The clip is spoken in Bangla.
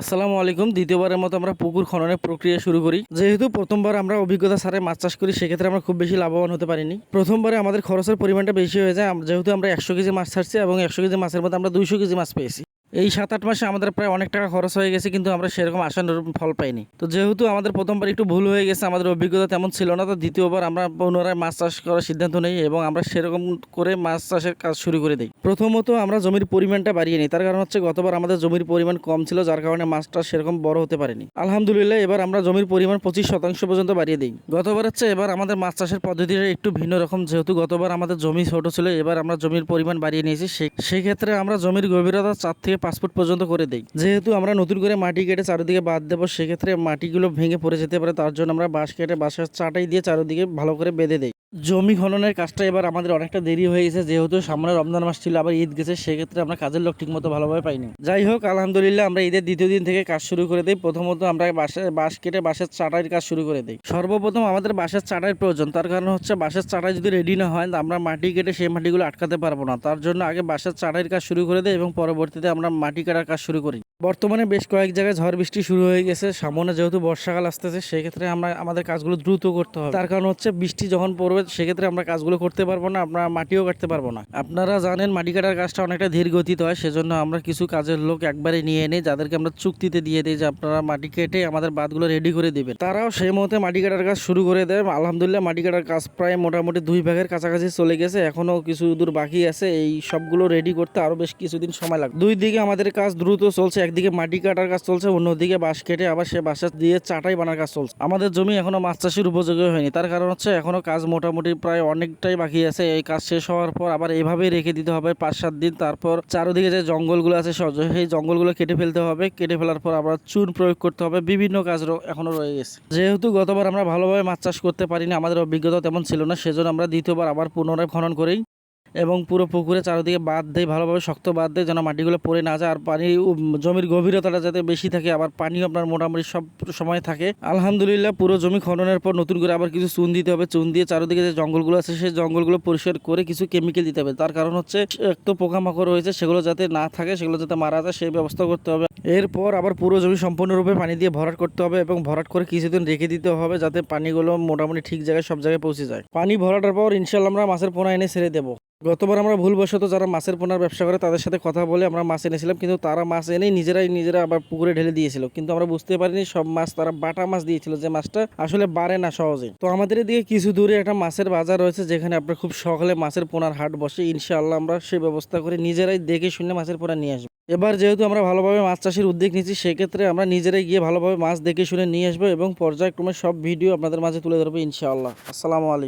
আসসালামু আলাইকুম। দ্বিতীয়বারের মতো আমরা পুকুর খননের প্রক্রিয়া শুরু করি। যেহেতু প্রথমবার আমরা অভিজ্ঞতা সারে মাছ চাষ করি, সেক্ষেত্রে আমরা খুব বেশি লাভবান হতে পারিনি। প্রথমবারে আমাদের খরচের পরিমাণটা বেশি হয়ে যায়। যেহেতু আমরা একশো কেজি মাছ ছাড়ছি এবং একশো কেজি মাছের মধ্যে আমরা দুইশো কেজি মাছ পেয়েছি। এই সাত আট মাসে আমাদের প্রায় অনেক টাকা খরচ হয়ে গেছে, কিন্তু আমরা সেরকম আশানুরূপ ফল পাইনি। তো যেহেতু আমাদের প্রথমবার একটু ভুল হয়ে গেছে, আমাদের অভিজ্ঞতা তেমন ছিল না, তো দ্বিতীয়বার আমরা পুনরায় মাছ চাষ করার সিদ্ধান্ত নেই এবং আমরা সেরকম করে মাছ চাষের কাজ শুরু করে দিই। প্রথমত আমরা জমির পরিমাণটা বাড়িয়ে নিই, তার কারণ হচ্ছে গতবার আমাদের জমির পরিমাণ কম ছিল, যার কারণে মাছটা সেরকম বড় হতে পারেনি। আলহামদুলিল্লাহ, এবার আমরা জমির পরিমাণ পঁচিশ শতাংশ পর্যন্ত বাড়িয়ে দিই। গতবার হচ্ছে এবার আমাদের মাছ চাষের পদ্ধতিটা একটু ভিন্ন রকম, যেহেতু গতবার আমাদের জমি ছোট ছিল, এবার আমরা জমির পরিমাণ বাড়িয়ে নিয়েছি সেক্ষেত্রে আমরা জমির গভীরতা চার থেকে ফুট পর্যন্ত করে দেই। যেহেতু আমরা নতুন করে মাটি কেটে চারিদিকে বাদ দেবো, সেক্ষেত্রে মাটিগুলো ভেঙে পড়ে যেতে পারে, তার জন্য আমরা বাঁশ কেটে বাঁশের চাটাই দিয়ে চারিদিকে ভালো করে বেঁধে দিই। জমি খননের কাজটা এবার আমাদের অনেকটা দেরি হয়ে গেছে, যেহেতু সামনে রমজান মাস ছিল, আবার ঈদ গেছে, সেক্ষেত্রে আমরা কাজের লোক ঠিক মতো ভালোভাবে পাইনি। যাই হোক, আলহামদুলিল্লাহ আমরা ঈদের দ্বিতীয় দিন থেকে কাজ শুরু করে দিই। প্রথমত আমরা বাসে বাঁশ কেটে বাঁশের চাটাইয়ের কাজ শুরু করে দিই। সর্বপ্রথম আমাদের বাঁশের চাটাইয়ের প্রয়োজন, তার কারণ হচ্ছে বাঁশের চাটাই যদি রেডি না হয়, আমরা মাটি কেটে সেই মাটিগুলো আটকাতে পারব না। তার জন্য আগে বাঁশের চাটাইয়ের কাজ শুরু করে দিই এবং পরবর্তীতে আমরা মাটি কাটার কাজ শুরু করি। বর্তমানে বেশ কয়েক জায়গায় ঝড় বৃষ্টি শুরু হয়ে গেছে, সামনে যেহেতু বর্ষাকাল আসতেছে, সেক্ষেত্রে আমরা আমাদের কাজগুলো দ্রুত করতে হবে। তার কারণ হচ্ছে বৃষ্টি যখন পড়বে সেক্ষেত্রে আমরা কাজগুলো করতে পারব না, আমরা মাটিও কাটতে পারব না। আপনারা জানেন, মাটি কাটার কাজটা অনেকটা ধীর গতিতে হয়, সেজন্য আমরা কিছু কাজের লোক একবারে নিয়ে এনে যাদেরকে আমরা চুক্তিতে দিয়ে দিই যে আপনারা মাটি কেটে আমাদের বাদগুলো রেডি করে দিবেন। তারাও সেই মতে মাটি কাটার কাজ শুরু করে দেয়। আলহামদুলিল্লাহ, মাটি কাটার কাজ প্রায় মোটামুটি দুই ভাগের কাছাকাছি চলে গেছে। এখনও কিছু দূর বাকি আছে। এই সবগুলো রেডি করতে আরও বেশ কিছুদিন সময় লাগবে। দুই দিকে আমাদের কাজ দ্রুত চলছে। একদিকে মাটি কাটার কাজ চলছে, অন্যদিকে বাঁশ কেটে আবার সে বাঁশ দিয়ে চাটাই বানার কাজ চলছে। আমাদের জমি এখনও মাছ চাষের উপযোগী হয়নি। তার কারণ হচ্ছে এখনও কাজ মোটামুটি প্রায় অনেকটাই বাকি আছে। এই কাজ শেষ হওয়ার পর আবার এইভাবেই রেখে দিতে হবে পাঁচ, সাত দিন। তারপর চারোদিকে যে জঙ্গলগুলো আছে সেই জঙ্গলগুলো কেটে ফেলতে হবে। কেটে ফেলার পর আবার চুন প্রয়োগ করতে হবে। বিভিন্ন কাজ এখনও এখনও রয়ে গেছে। যেহেতু গতবার আমরা ভালোভাবে মাছ চাষ করতে পারিনি, আমাদের অভিজ্ঞতা তেমন ছিল না। সেজন্য আমরা দ্বিতীয়বার আবার পুনরায় খনন করি। এবং পুরো পুকুরে চারিদিকে বাদ দেয়, ভালোভাবে শক্ত বাদ দেয় যেন মাটিগুলো পড়ে না যায় আর পানি জমির গভীরতাটা যাতে বেশি থাকে, আবার পানিও আপনার মোটামুটি সব সময় থাকে। আলহামদুলিল্লাহ পুরো জমি খননের পর নতুন করে আবার কিছু চুন দিতে হবে। চুন দিয়ে চারিদিকে যে জঙ্গলগুলো আছে, সেই জঙ্গলগুলো পরিষ্কার করে কিছু কেমিক্যাল দিতে হবে। তার কারণ হচ্ছে এক তো পোকামাকড় রয়েছে, সেগুলো যাতে না থাকে, সেগুলো যাতে মারা যায়, সেই ব্যবস্থা করতে হবে। এরপর আবার পুরো জমি সম্পূর্ণরূপে পানি দিয়ে ভরাট করতে হবে এবং ভরাট করে কিছুদিন রেখে দিতে হবে যাতে পানিগুলো মোটামুটি ঠিক জায়গায় সব জায়গায় পৌঁছে যায়। পানি ভরাটার পর ইনশাল্লাহ আমরা মাছের পোনা এনে ছেড়ে দেবো। গতবার আমরা ভুলবশত যারা মাছের পোনার ব্যবসা করে তাদের সাথে কথা বলে আমরা মাছ এনেছিলাম, কিন্তু তারা মাছ এনেই নিজেরাই নিজেরা আবার পুকুরে ঢেলে দিয়েছিল। কিন্তু আমরা বুঝতে পারিনি সব মাছ তারা বাটা মাছ দিয়েছিল, যে মাছটা আসলে বাড়ে না সহজে। তো আমাদের এদিকে কিছু দূরে একটা মাছের বাজার রয়েছে, যেখানে আপনার খুব সকালে মাছের পোনার হাট বসে। ইনশাআল্লাহ আমরা সেই ব্যবস্থা করে নিজেরাই দেখে শুনে মাছের পোনা নিয়ে আসব। এবার যেহেতু আমরা ভালোভাবে মাছ চাষের উদ্যোগ নিচ্ছি সেক্ষেত্রে আমরা নিজেরাই গিয়ে ভালোভাবে মাছ দেখে শুনে নিয়ে আসব এবং পর্যায়ক্রমে সব ভিডিও আপনাদের মাঝে তুলে ধরবো ইনশাআল্লাহ। আসসালামু আলাইকুম।